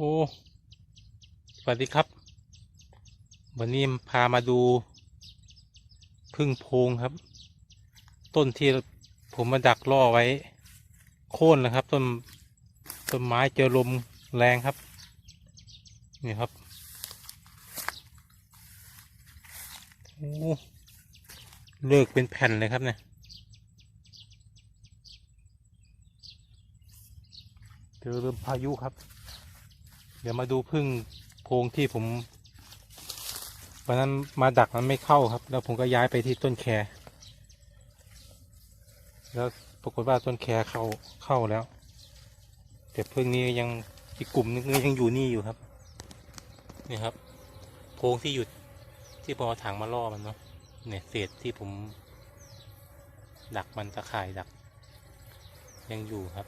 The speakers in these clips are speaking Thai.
โอ้สวัสดีครับ วันนี้พามาดูพึ่งโพงครับ ต้นที่ผมมาดักล่อไว้ โค่นนะครับ ต้นต้นไม้เจอลมแรงครับ นี่ครับโอ้เลิกเป็นแผ่นเลยครับเนี่ยเจอเริ่มพายุครับ เดี๋ยวมาดูพึ่งโพงที่ผมวันนั้นมาดักมันไม่เข้าครับ แล้วผมก็ย้ายไปที่ต้นแคแล้วปรากฏว่าต้นแคเข้าเข้าแล้ว แต่พึ่งนี้ยังอีกกลุ่มนึงยังอยู่นี่อยู่ครับนี่ครับโพงที่หยุดที่พอถังมาล่อมันเนาะเนี่ยเศษที่ผม ดักมันตะข่ายดัก ยังอยู่ครับ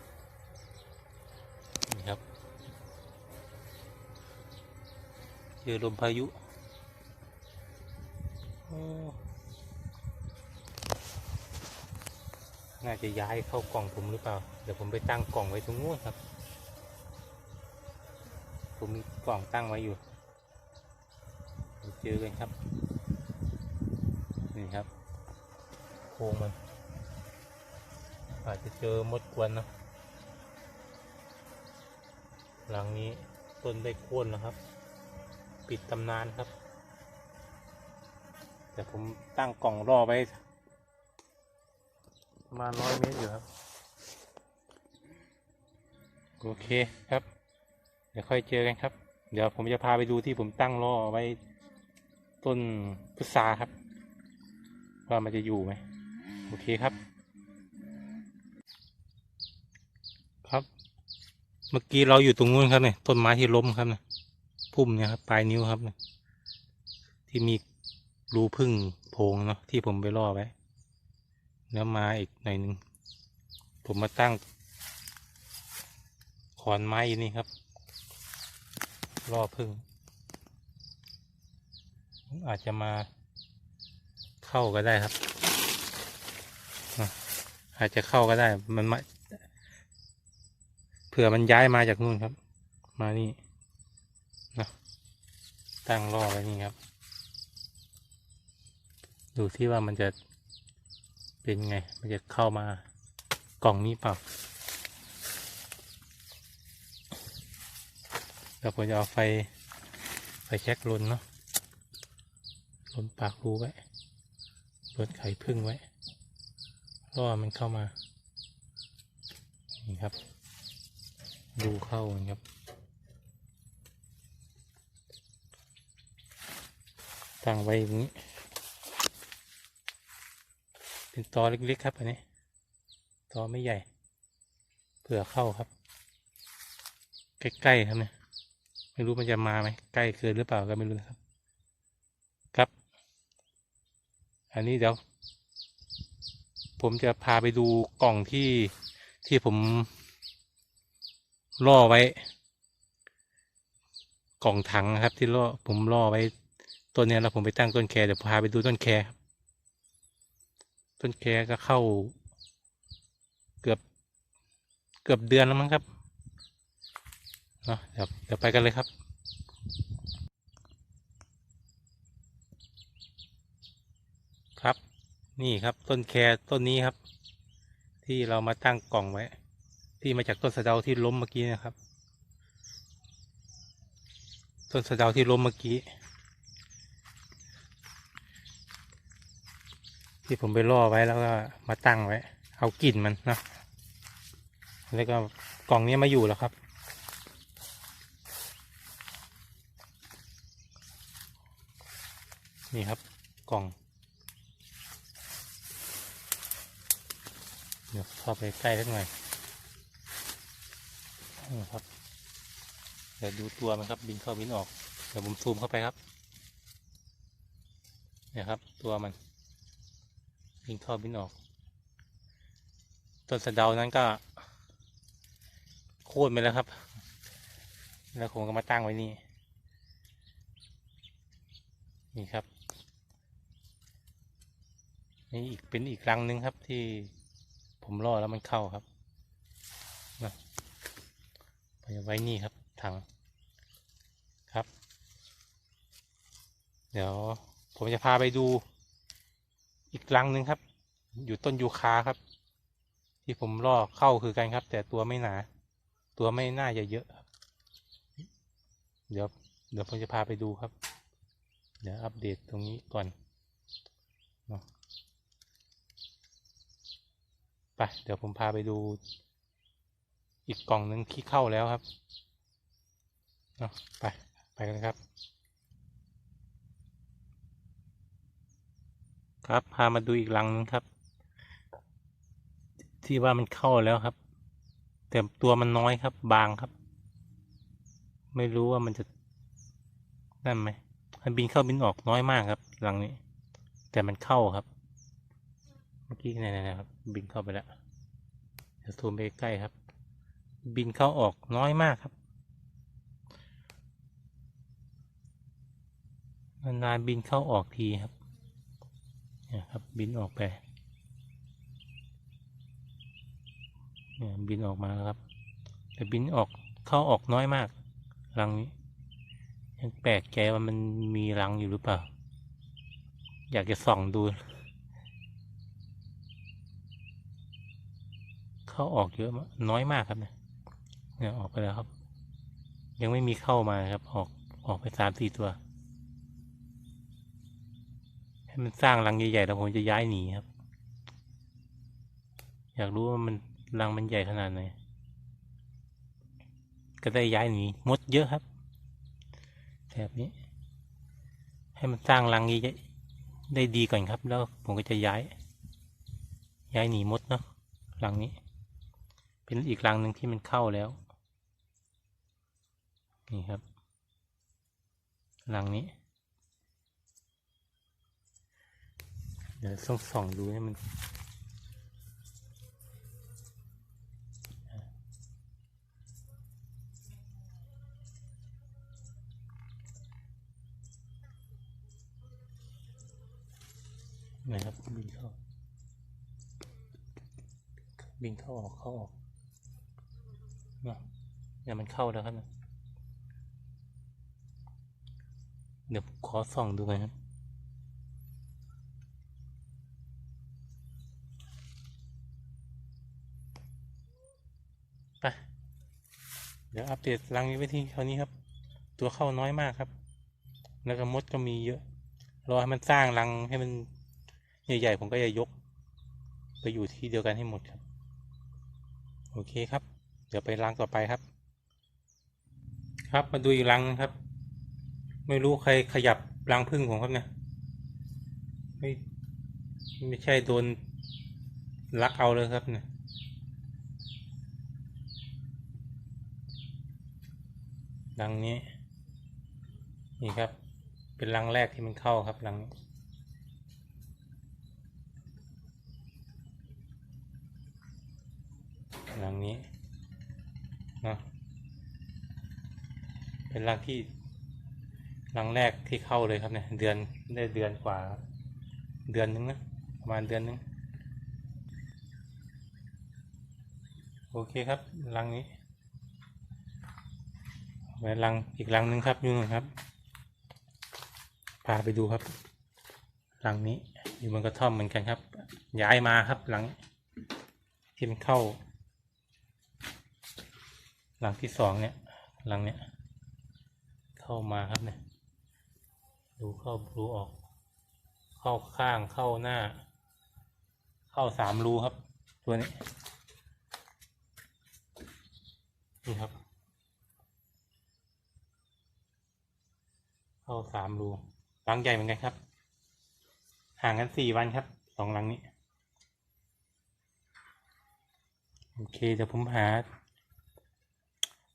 เจ อลมพายุน่าจะย้ายเข้ากล่องผมหรือเปล่า เดี๋ยวผมไปตั้งกล่องไว้ตรงนู้นครับ ผมมีกล่องตั้งไว้อยู่เดี๋ยวเจอกันครับ นี่ครับโครงมัน อาจจะเจอมดกวนนะหลังนี้ต้นได้โค่นแล้วครับ ปิดตำนานครับ แต่ผมตั้งกล่องรอไว้ประมาณร้อยเมตรอยู่ครับ โอเคครับ เดี๋ยวค่อยเจอกันครับ เดี๋ยวผมจะพาไปดูที่ผมตั้งรอไว้ต้นพุทราครับ ว่ามันจะอยู่ไหมโอเคครับ ครับ เมื่อกี้เราอยู่ตรงนู้นครับเนี่ยต้นไม้ที่ล้มครับเนี่ยุ่มเนี่ยครับปลายนิ้วครับ ที่มีรูพึ่งโพงเนาะที่ผมไปล่อไว้ แล้วมาอีกหน่อยหนึ่งผมมาตั้งขอนไม้นี่ครับล่อพึ่ง อาจจะมาเข้าก็ได้ครับ อาจจะเข้าก็ได้มันมาเผื่อมันย้ายมาจากนู่นครับ มานี่ ตั้งล่อไว้นี่ครับ ดูที่ว่ามันจะเป็นไง มันจะเข้ามากล่องนี้เปล่าแล้วผมจะเอาไฟ ไฟแช็กลนเนาะลนปากรูไว้ลนไข่พึ่งไว้ล่อมันเข้ามา นี่ครับ ดูเข้าครับ ตั้งไว้อย่างนี้ เป็นตอเล็กๆครับอันนี้ตอไม่ใหญ่ เผื่อเข้าครับ ใกล้ๆครับเนี่ยไม่รู้มันจะมาไหมใกล้เกินหรือเปล่าก็ไม่รู้นะครับ ครับ อันนี้เดี๋ยว ผมจะพาไปดูกล่องที่ที่ผมล่อไว้ กล่องถังนะครับ ที่ล่อผมล่อไว้ ต้นเนี้ยแล้วผมไปตั้งต้นแคเดี๋ยวพาไปดูต้นแคครับต้นแคก็เข้า เกือบเกือบเดือนแล้วมั้งครับเนาะเดี๋ยวเดี๋ยวไปกันเลยครับครับ นี่ครับต้นแคต้นนี้ครับ ที่เรามาตั้งกล่องไว้ ที่มาจากต้นสะเดาที่ล้มเมื่อกี้นะครับ ต้นสะเดาที่ล้มเมื่อกี้ ที่ผมไปล่อไว้แล้วก็มาตั้งไว้ เอากลิ่นมันนะแล้วก็กล่องนี้มาอยู่แล้วครับ นี่ครับกล่อง เดี๋ยวเข้าไปใกล้สักหน่อยนี่ครับเดี๋ยวดูตัวมันครับ บินเข้าบินออก เดี๋ยวผมซูมเข้าไปครับเนี่ยครับ ตัวมัน บินเข้าบินออก ต้นสะเดานั้นก็โค่นไปแล้วครับ แล้วผมก็มาตั้งไว้นี่ นี่ครับ นี่อีกเป็นอีกรังหนึ่งครับที่ผมล่อแล้วมันเข้าครับนะไปไว้นี่ครับถังครับ เดี๋ยวผมจะพาไปดู อีกรังหนึ่งครับ อยู่ต้นยูคาครับ ที่ผมล่อเข้าคือกันครับ แต่ตัวไม่หนา ตัวไม่น่าจะเยอะครับ เดี๋ยวเดี๋ยวผมจะพาไปดูครับ เดี๋ยวอัปเดตตรงนี้ก่อนเนาะไปเดี๋ยวผมพาไปดู อีกกล่องหนึ่งที่เข้าแล้วครับเนาะไปไปกันครับ ครับพามาดูอีกรังนึงครับ ที่ว่ามันเข้าแล้วครับ แต่ตัวมันน้อยครับ บางครับ ไม่รู้ว่ามันจะนั่นไหมมันบินเข้าบินออกน้อยมากครับรังนี้ แต่มันเข้าครับ เมื่อกี้ไหนๆครับ บินเข้าไปแล้วเดี๋ยวซูมไปใกล้ครับ บินเข้าออกน้อยมากครับนานๆบินเข้าออกทีครับ เนี่ยครับบินออกไปเนี่ยบินออกมาครับ แต่บินออกเข้าออกน้อยมากรังนี้ยังแปลกใจว่ามันมีรังอยู่หรือเปล่า อยากจะส่องดู เข้าออกเยอะน้อยมากครับเนี่ยเนี่ยออกไปแล้วครับ ยังไม่มีเข้ามาครับออกออกไปสามสี่ตัว ให้มันสร้างรังใหญ่ๆแล้วผมจะย้ายหนีครับ อยากรู้ว่ามันรังมันใหญ่ขนาดไหนก็ได้ย้ายหนีมดเยอะครับแบบนี้ ให้มันสร้างรังใหญ่ๆได้ดีก่อนครับ แล้วผมก็จะย้าย ย้ายหนีมดเนาะรังนี้ เป็นอีกรังหนึ่งที่มันเข้าแล้ว นี่ครับรังนี้ เดี๋ยวส่องส่องดูให้มันนะครับบินเข้าบินเข้าออกเข้าออกนะเนี่ยมันเข้าแล้วครับเดี๋ยวขอส่องดูหน่อยครับ เดี๋ยวอัปเดตรังนี้ไว้ที่เท่านี้ครับ ตัวเข้าน้อยมากครับ แล้วก็มดก็มีเยอะรอให้มันสร้างรังให้มันใหญ่ๆผมก็จะยก ไปอยู่ที่เดียวกันให้หมดครับ โอเคครับ เดี๋ยวไปรังต่อไปครับ ครับมาดูอีกรังนึงครับ ไม่รู้ใครขยับรังพึ่งผมครับเนี่ยไม่ไม่ใช่โดนลักเอาเลยครับเนี่ย รังนี้ นี่ครับ เป็นรังแรกที่มันเข้าครับรังนี้หลังนี้นะเป็นรังที่รังแรกที่เข้าเลยครับเนี่ยเดือนได้เดือนกว่า เดือนนึงนะประมาณเดือนนึงโอเคครับรังนี้ ไว้รังอีกรังหนึ่งครับอยู่นู่นครับ พาไปดูครับรังนี้ อยู่บนกระท่อมเหมือนกันครับ ย้ายมาครับหลังที่มันเข้า หลังที่สองเนี่ยหลังเนี่ยเข้ามาครับเนี่ยดูเข้ารูออก เข้าข้างเข้าหน้า เข้าสามรูครับ ตัวนี้นี่ครับ เข้าสามรูหลังใหญ่เหมือนกันครับ ห่างกันสี่วันครับสองหลังนี้ โอเคเดี๋ยวผมหา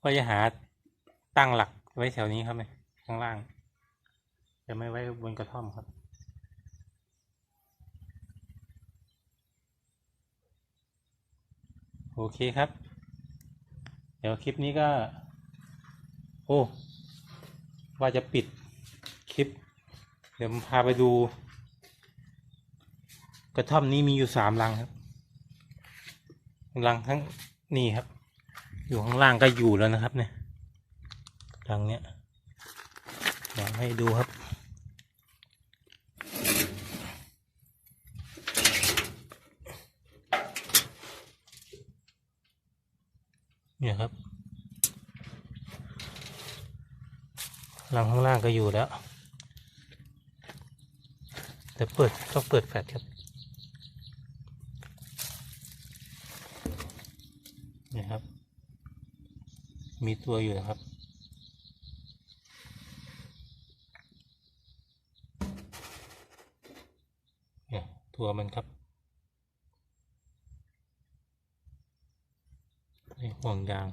ก็จะหาตั้งหลักไว้แถวนี้ครับเนี่ยข้างล่าง จะไม่ไว้บนกระท่อมครับโอเคครับ เดี๋ยวคลิปนี้ก็ โอ้ ว่าจะปิด ลิป เดี๋ยวพาไปดู กระท่อมนี้มีอยู่สามรังครับรังทั้งนี่ครับ อยู่ข้างล่างก็อยู่แล้วนะครับ เนี่ยรังเนี้ยเดี๋ยวให้ดูครับเนี่ยครับรังข้างล่างก็อยู่แล้ว แต่เปิดต้องเปิดแฟลชครับเนี่ยครับ มีตัวอยู่นะครับเนี่ยตัวมันครับนี่ห่วงยาง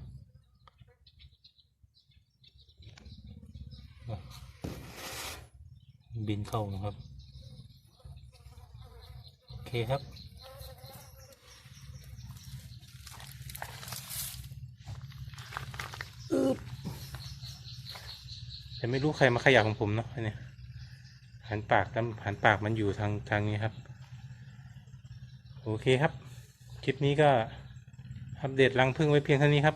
บินเข้านะครับ เคครับแต่ไม่รู้ใครมาขยับของผมเนาะอันเนี่ยหันปากแล้วหันปากมันอยู่ทางทางนี้ครับ โอเคครับ คลิปนี้ก็อัปเดตรังพึ่งไว้เพียงเท่านี้ครับ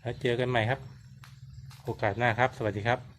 แล้วเจอกันใหม่ครับ โอกาสหน้าครับ สวัสดีครับ